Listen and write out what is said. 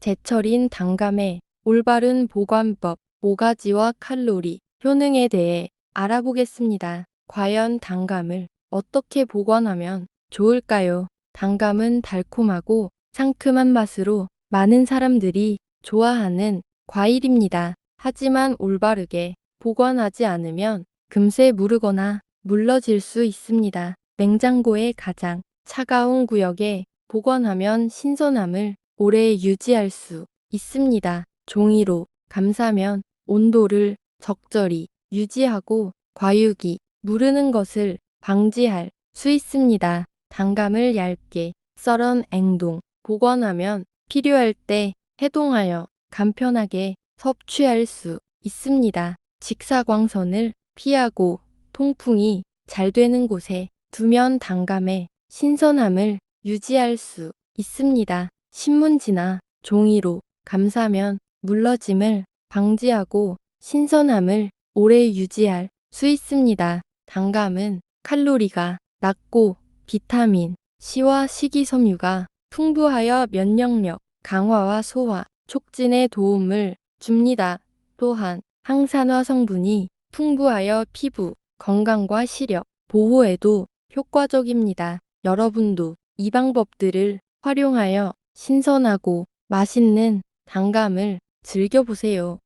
제철인 단감의 올바른 보관법, 모가지와 칼로리, 효능에 대해 알아보겠습니다. 과연 단감을 어떻게 보관하면 좋을까요? 단감은 달콤하고 상큼한 맛으로 많은 사람들이 좋아하는 과일입니다. 하지만 올바르게 보관하지 않으면 금세 무르거나 물러질 수 있습니다. 냉장고의 가장 차가운 구역에 보관하면 신선함을 오래 유지할 수 있습니다. 종이로 감싸면 온도를 적절히 유지하고 과육이 무르는 것을 방지할 수 있습니다. 단감을 얇게 썰은 냉동 보관하면 필요할 때 해동하여 간편하게 섭취할 수 있습니다. 직사광선을 피하고 통풍이 잘 되는 곳에 두면 단감의 신선함을 유지할 수 있습니다. 신문지나 종이로 감싸면 물러짐을 방지하고 신선함을 오래 유지할 수 있습니다. 단감은 칼로리가 낮고 비타민 C와 식이섬유가 풍부하여 면역력 강화와 소화 촉진에 도움을 줍니다. 또한 항산화 성분이 풍부하여 피부 건강과 시력 보호에도 효과적입니다. 여러분도 이 방법들을 활용하여 신선하고 맛있는 단감을 즐겨보세요.